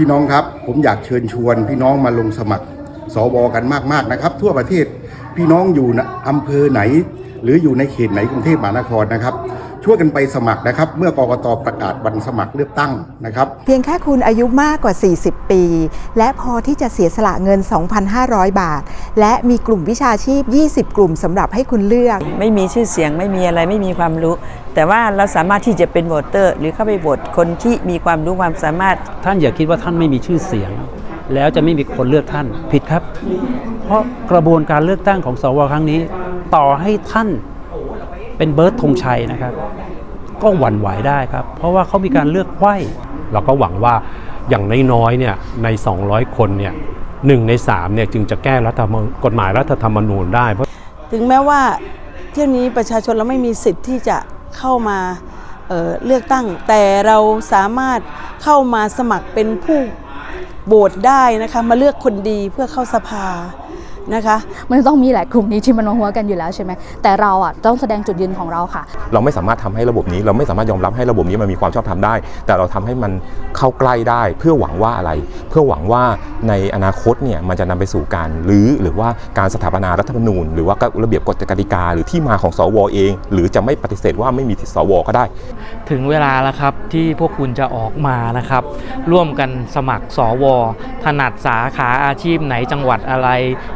พี่น้องครับ ผมอยากเชิญชวน พี่น้องมาลงสมัครสวกันมากๆนะครับ ทั่วประเทศพี่น้องอยู่อำเภอไหน หรืออยู่ในเขตไหนกรุงเทพมหานครนะครับ ช่วยกันไปสมัครนะครับ เมื่อกกตประกาศวันสมัครเลือกตั้งนะครับ เพียงแค่คุณอายุมากกว่า 40 ปี และพอที่จะเสียสละเงิน 2,500 บาท และมีกลุ่มวิชาชีพ 20 กลุ่มสำหรับให้คุณเลือก ไม่มีชื่อเสียงไม่มีอะไรไม่มีความรู้ แต่ว่าเราสามารถที่จะเป็นโหวตเตอร์ หรือเข้าไปโหวตคนที่มีความรู้ความสามารถ ท่านอย่าคิดว่าท่านไม่มีชื่อเสียง แล้วจะไม่มีคนเลือกท่านผิดครับ เพราะกระบวนการเลือกตั้งของสวครั้งนี้ ต่อให้ท่าน เป็นเบิร์ตธงชัยนะครับ ก็หวั่นไหวได้ครับ เพราะว่าเขามีการเลือกไขว้เราก็หวังว่าอย่างน้อยๆเนี่ยใน 200 คนเนี่ยหนึ่งใน3เนี่ยจึงจะแก้รัฐธรรมกฎหมายรัฐธรรมนูญได้เพราะถึงแม้ว่าเที่ยวนี้ประชาชนเราไม่มีสิทธิ์ที่จะเข้ามาเเลือกตั้ง แต่เราสามารถเข้ามาสมัครเป็นผู้โหวตได้นะคะมาเลือกคนดีเพื่อเข้าสภา นะคะ มันจะต้องมีแหละกลุ่มนี้ที่มันมาหัวกันอยู่แล้วใช่ไหมแต่เราอะต้องแสดงจุดยืนของเราค่ะ เราไม่สามารถทำให้ระบบนี้ เราไม่สามารถยอมรับให้ระบบนี้มันมีความชอบธรรมได้ แต่เราทำให้มันเข้าใกล้ได้ เพื่อหวังว่าอะไร เพื่อหวังว่าในอนาคตเนี่ยมันจะนำไปสู่การหรือหรือว่าการสถาปนารัฐธรรมนูญ หรือว่าระเบียบกฎกติกา หรือที่มาของสวเอง หรือจะไม่ปฏิเสธว่าไม่มีสวก็ได้ ถึงเวลาแล้วครับที่พวกคุณจะออกมานะครับ ร่วมกันสมัครสวถนัดสาขาอาชีพไหนจังหวัดอะไร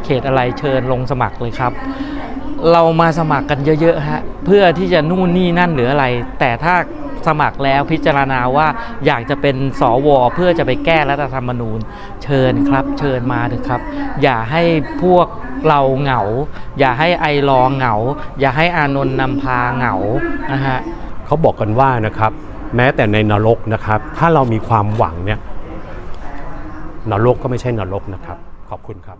เขตอะไรเชิญลงสมัครเลยครับ เรามาสมัครกันเยอะๆฮะเพื่อที่จะนู่นนี่นั่นหรืออะไร แต่ถ้าสมัครแล้วพิจารณาว่าอยากจะเป็นสวเพื่อจะไปแก้รัฐธรรมนูญ เชิญครับ เชิญมาเถอะครับ อย่าให้พวกเราเหงา อย่าให้ไอรอเหงา อย่าให้อานนท์นำพาเหงานะฮะเขาบอกกันว่านะครับ แม้แต่ในนรกนะครับ ถ้าเรามีความหวังเนี่ยนรกก็ไม่ใช่นรกนะครับ ขอบคุณครับ